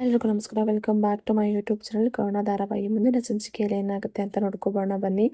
ಎಲ್ರಿಗೂ ನಮಸ್ಕಾರ. Welcome back to my YouTube channel corona ಧಾರಾವಾಹಿ. ಮುಂದಿನ ಸಂಚಿಕೆಯಲ್ಲಿ ಏನಾಗುತ್ತೆ ಅಂತ ನೋಡ್ಕೋಬೋಣ, ಬನ್ನಿ.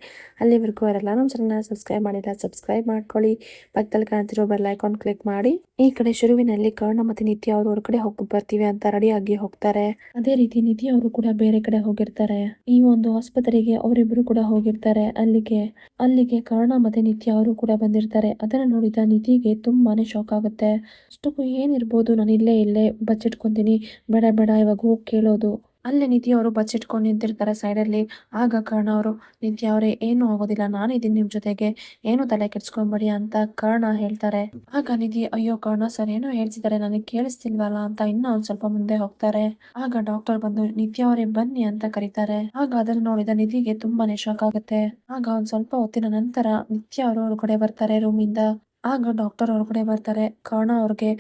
ಅಲ್ಲಿವರೆಗೂ ಅವರೆಲ್ಲ ನಮ್ಮ ಚಾನಲ್ನ ಸಬ್ಸ್ಕ್ರೈಬ್ ಮಾಡಿಲ್ಲ ಸಬ್ಸ್ಕ್ರೈಬ್ ಮಾಡ್ಕೊಳ್ಳಿ. ಪಕ್ಕದಲ್ಲಿ ಕಾಣ್ತಿರೋ ಬೆಲ್ ಐಕಾನ್ ಕ್ಲಿಕ್ ಮಾಡಿ. ಈ ಕಡೆ ಶುರುವಿನಲ್ಲಿ ಕರ್ಣ ಮತ್ತು ನಿತ್ಯ ಅವರು ಹೊರಗಡೆ ಹೋಗಿ ಬರ್ತೀವಿ ಅಂತ ರೆಡಿ ಆಗಿ ಹೋಗ್ತಾರೆ. ಅದೇ ರೀತಿ ನಿಧಿ ಅವರು ಕೂಡ ಬೇರೆ ಕಡೆ ಹೋಗಿರ್ತಾರೆ. ಈ ಒಂದು ಆಸ್ಪತ್ರೆಗೆ ಅವರಿಬ್ರು ಕೂಡ ಹೋಗಿರ್ತಾರೆ. ಅಲ್ಲಿಗೆ ಅಲ್ಲಿಗೆ ಕರ್ಣ ಮತ್ತೆ ನಿತ್ಯ ಅವರು ಕೂಡ ಬಂದಿರ್ತಾರೆ. ಅದನ್ನ ನೋಡಿದ ನಿಧಿಗೆ ತುಂಬಾನೇ ಶಾಕ್ ಆಗುತ್ತೆ. ಅಷ್ಟಕ್ಕೂ ಏನಿರ್ಬೋದು ನಾನು ಇಲ್ಲೇ ಇಲ್ಲೇ ಬಚ್ಚಿಟ್ಕೊಂತೀನಿ. ಬೇಡ ಬೇಡ ಇವಾಗ ಹೋಗಿ ಕೇಳೋದು. ಅಲ್ಲೇ ನಿಧಿ ಅವರು ಬಚ್ಚಿಟ್ಕೊಂಡು ನಿಂತಿರ್ತಾರೆ ಸೈಡಲ್ಲಿ ಆಗ ಕರ್ಣ ಅವರು ನಿತ್ಯ ಅವರೇ, ಏನು ಆಗೋದಿಲ್ಲ ನಾನಿದ್ದೀನಿ ನಿಮ್ಮ ಜೊತೆಗೆ. ಏನು ತಲೆ ಕೆಡ್ಸ್ಕೊಂಬೇಡಿ ಅಂತ ಕರ್ಣ ಹೇಳ್ತಾರೆ. ಆಗ ನಿಧಿ, ಅಯ್ಯೋ ಕರ್ಣ ಸರ್, ಏನೋ ಹೇಳ್ತಿದ್ದಾರೆ, ನನಗೆ ಕೇಳಿಸ್ತಿಲ್ವಲ್ಲ ಅಂತ ಇನ್ನೂ ಒಂದ್ ಸ್ವಲ್ಪ ಮುಂದೆ ಹೋಗ್ತಾರೆ. ಆಗ ಡಾಕ್ಟರ್ ಬಂದು ನಿತ್ಯ ಅವರೇ, ಬನ್ನಿ ಅಂತ ಕರೀತಾರೆ. ಆಗ ಅದನ್ನು ನೋಡಿದ ನಿಧಿಗೆ ತುಂಬಾನೇ ಶಾಕ್ ಆಗುತ್ತೆ. ಆಗ ಒಂದ್ ಸ್ವಲ್ಪ ಹೊತ್ತಿನ ನಂತರ ನಿತ್ಯ ಅವರು ಕಡೆ ಬರ್ತಾರೆ ರೂಮಿಂದ ಆಗ ಡಾಕ್ಟರ್ ಹೊರಗಡೆ ಬರ್ತಾರೆ. ಕರ್ಣ ಅವ್ರಿಗೆ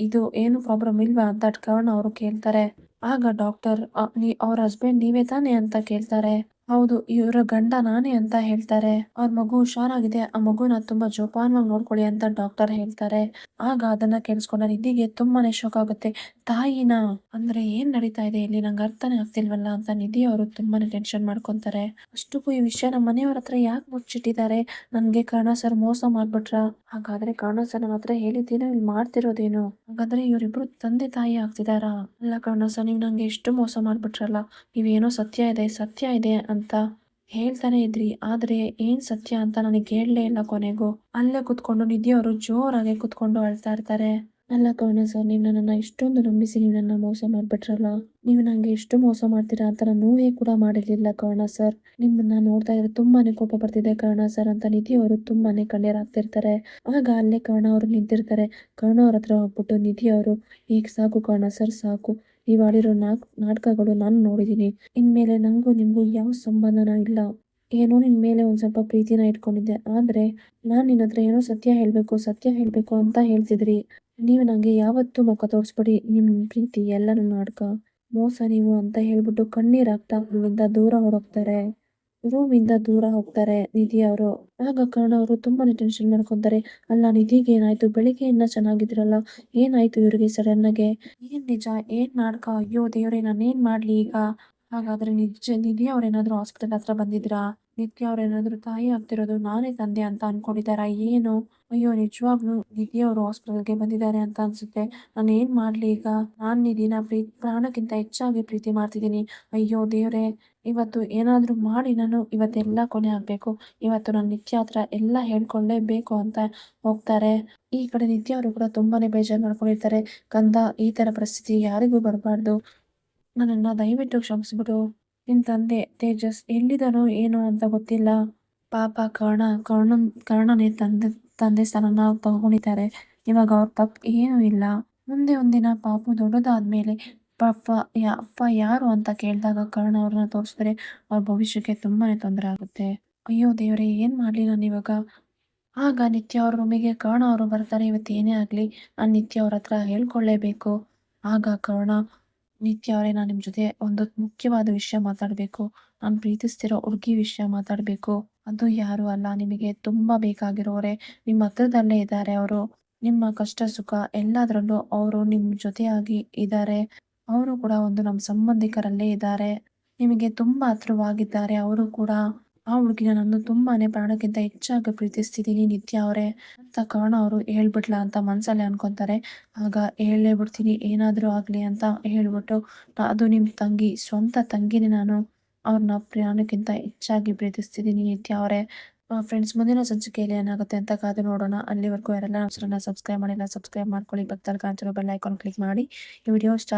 ಇದು ಏನು ಪ್ರಾಬ್ಲಮ್ ಇಲ್ವಾ? ಅಂತ ಕರ್ಣ ಅವರು ಕೇಳ್ತಾರೆ. ಆಗ ಡಾಕ್ಟರ್ "ಅ, ನೀ ಅವ್ರ ಹಸ್ಬೆಂಡ್ ನೀವೇ ತಾನೇ? ಅಂತ ಕೇಳ್ತಾರೆ. ಹೌದು, ಇವರ ಗಂಡ ನಾನೇ ಅಂತ ಹೇಳ್ತಾರೆ. ಅವ್ರ ಮಗು ಹುಷಾರಾಗಿದೆ, ಆ ಮಗುನ ತುಂಬಾ ಜೋಪಾನವಾಗಿ ನೋಡ್ಕೊಳ್ಳಿ ಅಂತ ಡಾಕ್ಟರ್ ಹೇಳ್ತಾರೆ. ಆಗ ಅದನ್ನ ಕೇಳಿಸ್ಕೊಂಡ ನಿಧಿಗೆ ತುಂಬಾನೇ ಶೋಕ್ ಆಗುತ್ತೆ. ತಾಯಿನ ಅಂದ್ರೆ ಏನ್ ನಡೀತಾ ಇದೆ ಇಲ್ಲಿ? ನಂಗೆ ಅರ್ಥನೇ ಆಗ್ತಿಲ್ವಲ್ಲ ಅಂತ ನಿಧಿ ಅವರು ತುಂಬಾನೇ ಟೆನ್ಷನ್ ಮಾಡ್ಕೊಂತಾರೆ. ಅಷ್ಟಕ್ಕೂ ಈ ವಿಷಯ ನಮ್ಮ ಮನೆಯವ್ರ ಹತ್ರ ಯಾಕೆ ಮುಚ್ಚಿಟ್ಟಿದ್ದಾರೆ? ನನ್ಗೆ ಕರ್ಣ ಸರ್ ಮೋಸ ಮಾಡ್ಬಿಟ್ರ? ಹಾಗಾದ್ರೆ ಕರ್ಣ ಸರ್ ನನ್ನ ಹತ್ರ ಹೇಳಿದ್ದೇನೋ ಇಲ್ಲಿ ಮಾಡ್ತಿರೋದೇನು? ಹಾಗಾದ್ರೆ ಇವರಿಬ್ರು ತಂದೆ ತಾಯಿ ಆಗ್ತಿದಾರಾ ಅಲ್ಲ ಕರ್ಣ ಸರ್, ನೀವು ನಂಗೆ ಎಷ್ಟು ಮೋಸ ಮಾಡ್ಬಿಟ್ರಲ್ಲ, ನೀವೇನೋ ಸತ್ಯ ಇದೆ ಸತ್ಯ ಇದೆ ಹೇಳ್ತಾನೆ ಇದ್ರಿ. ಆದ್ರೆ ಏನ್ ಸತ್ಯ ಅಂತ ನನಗೆ ಹೇಳಲೇ ಇಲ್ಲ ಕೊನೆಗೂ. ಅಲ್ಲೇ ಕುತ್ಕೊಂಡು ನಿಧಿಯವರು ಜೋರಾಗಿ ಕುತ್ಕೊಂಡು ಅಳ್ತಾ ಇರ್ತಾರೆ. ಅಲ್ಲ ಕವನ ಸರ್, ನೀವು ನನ್ನನ್ನು ಇಷ್ಟೊಂದು ನಂಬಿಸಿ ನೀವು ನನ್ನ ಮೋಸ ಮಾಡಿಬಿಟ್ರಲ್ಲ? ನೀವು ನನಗೆ ಎಷ್ಟು ಮೋಸ ಮಾಡ್ತೀರಾ ಅಂತ ನಾನು ನೋವೇ ಕೂಡ ಮಾಡಿರಲಿಲ್ಲ ಕರ್ಣ ಸರ್. ನಿಮ್ಮನ್ನ ನೋಡ್ತಾ ಇದ್ರೆ ತುಂಬಾನೇ ಕೋಪ ಬರ್ತಿದೆ ಕರ್ಣ ಸರ್ ಅಂತ ನಿಧಿ ಅವರು ತುಂಬಾನೇ ಕಣ್ಣೀರಾಗ್ತಿರ್ತಾರೆ ಆಗ ಅಲ್ಲೇ ಕರ್ಣ ಅವರು ನಿಂತಿರ್ತಾರೆ. ಕರ್ಣ ಅವ್ರ ಹತ್ರ ಹೋಗ್ಬಿಟ್ಟು ನಿಧಿ ಅವರು ಈಗ ಸಾಕು ಕರ್ಣ ಸರ್, ಸಾಕು. ನೀವು ಆಡಿರೋ ನಾಟಕಗಳು ನಾನು ನೋಡಿದ್ದೀನಿ ಇನ್ಮೇಲೆ ನಂಗೂ ನಿಮಗೂ ಯಾವ ಸಂಬಂಧನ ಇಲ್ಲ. ಏನೋ ನಿನ್ನ ಮೇಲೆ ಒಂದು ಸ್ವಲ್ಪ ಪ್ರೀತಿನ ಇಟ್ಕೊಂಡಿದ್ದೆ. ಆದರೆ ನಾನು ನಿನ್ನ ಹತ್ರ ಏನೋ ಸತ್ಯ ಹೇಳಬೇಕು ಸತ್ಯ ಹೇಳಬೇಕು ಅಂತ ಹೇಳ್ತಿದ್ರಿ. ನೀವು ನನಗೆ ಯಾವತ್ತೂ ಮುಖ ತೋರಿಸ್ಬೇಡಿ. ನಿಮ್ಮ ಪ್ರೀತಿ ಎಲ್ಲ ನನ್ನ ನಾಟಕ. ಮೋಸ ನೀವು ಅಂತ ಹೇಳ್ಬಿಟ್ಟು ಕಣ್ಣೀರಾಗ್ತಾ ಅಲ್ಲಿಂದ ದೂರ ರೂಮಿಂದ ದೂರ ಹೋಗ್ತಾರೆ ನಿಧಿ ಅವರು. ಆಗ ಕಾರಣ ಅವರು ತುಂಬಾನೇ ಟೆನ್ಷನ್ ಮಾಡ್ಕೊಂತಾರೆ. ಅಲ್ಲ, ನಿಧಿಗೆ ಏನಾಯ್ತು? ಬೆಳಿಗ್ಗೆಯಿಂದ ಚೆನ್ನಾಗಿದ್ರಲ್ಲ ಏನಾಯ್ತು ಇವ್ರಿಗೆ ಸಡನ್ ಆಗಿ ಏನ್ ನಿಜ? ಏನ್ ಮಾಡ್ಕ? ಅಯ್ಯೋ, ದೇವ್ರೆ, ನಾನೇನ್ ಮಾಡ್ಲಿ ಈಗ? ಹಾಗಾದ್ರೆ ನಿಜ, ನಿಧಿ ಅವ್ರೇನಾದ್ರು ಹಾಸ್ಪಿಟಲ್ ಹತ್ರ ಬಂದಿದ್ರಾ? ನಿತ್ಯ ಅವ್ರೇನಾದ್ರು ತಾಯಿ ಆಗ್ತಿರೋದು ನಾನೇ ತಂದೆ ಅಂತ ಅನ್ಕೊಂಡಿದಾರ ಏನು? ಅಯ್ಯೋ, ನಿಜವಾಗ್ಲೂ ನಿಧಿ ಅವರು ಹಾಸ್ಪಿಟಲ್ಗೆ ಬಂದಿದ್ದಾರೆ ಅಂತ ಅನ್ಸುತ್ತೆ. ನಾನು ಏನ್ ಮಾಡ್ಲಿ ಈಗ? ನಾನ್ ನಿಧಿನ ಪ್ರೀತಿ ಪ್ರಾಣಕ್ಕಿಂತ ಹೆಚ್ಚಾಗಿ ಪ್ರೀತಿ ಮಾಡ್ತಿದ್ದೀನಿ. ಅಯ್ಯೋ, ದೇವ್ರೆ ಇವತ್ತು ಏನಾದರೂ ಮಾಡಿ ನಾನು ಇವತ್ತೆಲ್ಲ ಕೊನೆ ಆಗಬೇಕು. ಇವತ್ತು ನಾನು ನಿತ್ಯ ಹತ್ರ ಎಲ್ಲ ಹೇಳ್ಕೊಳ್ಳೇಬೇಕು ಅಂತ ಹೋಗ್ತಾರೆ. ಈ ಕಡೆ ನಿತ್ಯ ಅವರು ಕೂಡ ತುಂಬಾನೇ ಬೇಜಾರು ಮಾಡ್ಕೊಂಡಿರ್ತಾರೆ. ಕಂದ ಈ ಥರ ಪರಿಸ್ಥಿತಿ ಯಾರಿಗೂ ಬರಬಾರ್ದು. ನನ್ನನ್ನ ದಯವಿಟ್ಟು ಕ್ಷಮಿಸ್ಬಿಡು. ನಿನ್ನ ತಂದೆ ತೇಜಸ್ ಎಲ್ಲಿದ್ದಾನೋ ಏನೋ ಅಂತ ಗೊತ್ತಿಲ್ಲ. ಪಾಪ ಕರ್ಣ ಕರ್ಣ, ಕರ್ಣನೇ ತಂದೆ ತಂದೆ ಸ್ಥಾನನ ತಗೊಂಡಿದ್ದಾರೆ. ಇವಾಗ ಅವ್ರ ತಪ್ಪು ಏನೂ ಇಲ್ಲ. ಮುಂದೆ ಒಂದಿನ ಪಾಪು ದೊಡ್ಡದಾದ್ಮೇಲೆ ಪಪ್ಪ ಯಾ ಅಪ್ಪ ಯಾರು ಅಂತ ಕೇಳಿದಾಗ ಕರ್ಣ ಅವ್ರನ್ನ ತೋರಿಸಿದ್ರೆ ಅವ್ರ ಭವಿಷ್ಯಕ್ಕೆ ತುಂಬಾನೇ ತೊಂದರೆ ಆಗುತ್ತೆ. ಅಯ್ಯೋ ದೇವರೇ, ಏನ್ ಮಾಡ್ಲಿ ನಾನು ಇವಾಗ? ಆಗ ನಿತ್ಯ ಅವ್ರ ರೂಮಿಗೆ ಕರ್ಣ ಅವರು ಬರ್ತಾರೆ, ಇವತ್ತು ಏನೇ ಆಗ್ಲಿ ನಾನು ನಿತ್ಯ ಅವ್ರ ಹತ್ರ ಹೇಳ್ಕೊಳ್ಳೇಬೇಕು. ಆಗ ಕರ್ಣ, ನಿತ್ಯ ಅವರೇ ನಾನು ನಿಮ್ಮ ಜೊತೆ ಒಂದು ಮುಖ್ಯವಾದ ವಿಷಯ ಮಾತಾಡಬೇಕು. ನಾನು ಪ್ರೀತಿಸ್ತಿರೋ ಹುಡುಗಿ ವಿಷಯ ಮಾತಾಡಬೇಕು. ಅದು ಯಾರು ಅಲ್ಲ, ನಿಮಗೆ ತುಂಬಾ ಬೇಕಾಗಿರೋರೆ. ನಿಮ್ಮ ಹತ್ರದಲ್ಲೇ ಇದ್ದಾರೆ ಅವರು. ನಿಮ್ಮ ಕಷ್ಟ ಸುಖ ಎಲ್ಲದರಲ್ಲೂ ಅವರು ನಿಮ್ಮ ಜೊತೆಯಾಗಿ ಇದ್ದಾರೆ. ಅವರು ಕೂಡ ಒಂದು ನಮ್ಮ ಸಂಬಂಧಿಕರಲ್ಲೇ ಇದ್ದಾರೆ. ನಿಮಗೆ ತುಂಬಾ ಹತ್ರವಾಗಿದ್ದಾರೆ. ಅವರು ಕೂಡ ಆ ಹುಡುಗಿನ ನಾನು ತುಂಬಾನೇ ಪ್ರಾಣಕ್ಕಿಂತ ಹೆಚ್ಚಾಗಿ ಪ್ರೀತಿಸ್ತಿದ್ದೀನಿ ನಿತ್ಯ ಅವರೇ. ಅಂತ ಕಾರಣ ಅವರು ಹೇಳ್ಬಿಟ್ಲಾ ಅಂತ ಮನ್ಸಲ್ಲೇ ಅನ್ಕೊಂತಾರೆ. ಆಗ ಹೇಳೇ ಬಿಡ್ತೀನಿ ಏನಾದರೂ ಆಗಲಿ ಅಂತ ಹೇಳ್ಬಿಟ್ಟು "ನಾ- ಅದು ನಿಮ್ಮ ತಂಗಿ, ಸ್ವಂತ ತಂಗಿನೇ ನಾನು ಅವ್ರನ್ನ ಪ್ರಾಣಕ್ಕಿಂತ ಹೆಚ್ಚಾಗಿ ಪ್ರೀತಿಸ್ತಿದ್ದೀನಿ ನಿತ್ಯ ಅವರೇ. ಫ್ರೆಂಡ್ಸ್ ಮುಂದಿನ ಸಂಚಿಕೆಯಲ್ಲಿ ಏನಾಗುತ್ತೆ ಅಂತ ಕಾದು ನೋಡೋಣ. ಅಲ್ಲಿವರೆಗೂ ಯಾರೆಲ್ಲ ನಮ್ಮ ಸಬ್ಸ್ಕ್ರೈಬ್ ಮಾಡಿಲ್ಲ ಸಬ್ಸ್ಕ್ರೈಬ್ ಮಾಡ್ಕೊಳ್ಳಿ. ಬರ್ತಾರೆ ಕಾಣ್ತಿರೋ ಬೆಲ್ ಐಕಾನ್ ಕ್ಲಿಕ್ ಮಾಡಿ. ಈ ವಿಡಿಯೋ ಇಷ್ಟ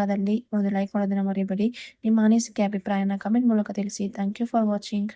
ಒಂದು ಲೈಕ್ ಮಾಡೋದನ್ನ ಮರಿಬೇಡಿ. ನಿಮ್ಮ ಅನಿಸಿಕೆ, ಅಭಿಪ್ರಾಯನ ಕಮೆಂಟ್ ಮೂಲಕ ತಿಳಿಸಿ. Thank you for watching